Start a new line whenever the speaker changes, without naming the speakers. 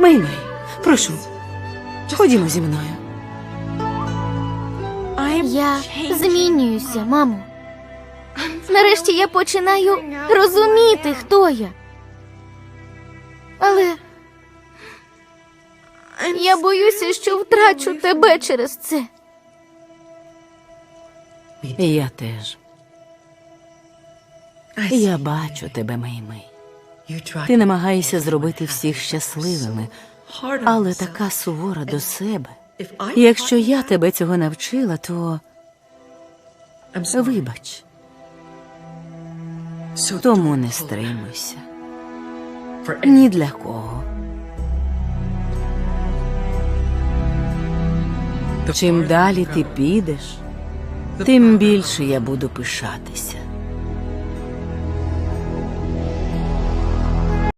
Мей-мей, прошу, ходімо зі мною.
Я змінююся, мамо. Нарешті я починаю розуміти, хто я. Але я боюся, що втрачу тебе через це.
Я теж. Я бачу тебе, Мей-мей. Ти намагаєшся зробити всіх щасливими, але така сувора до себе. Якщо я тебе цього навчила, то вибач, тому не стримуйся. Ні для кого. Чим далі ти підеш, тим більше я буду пишатися.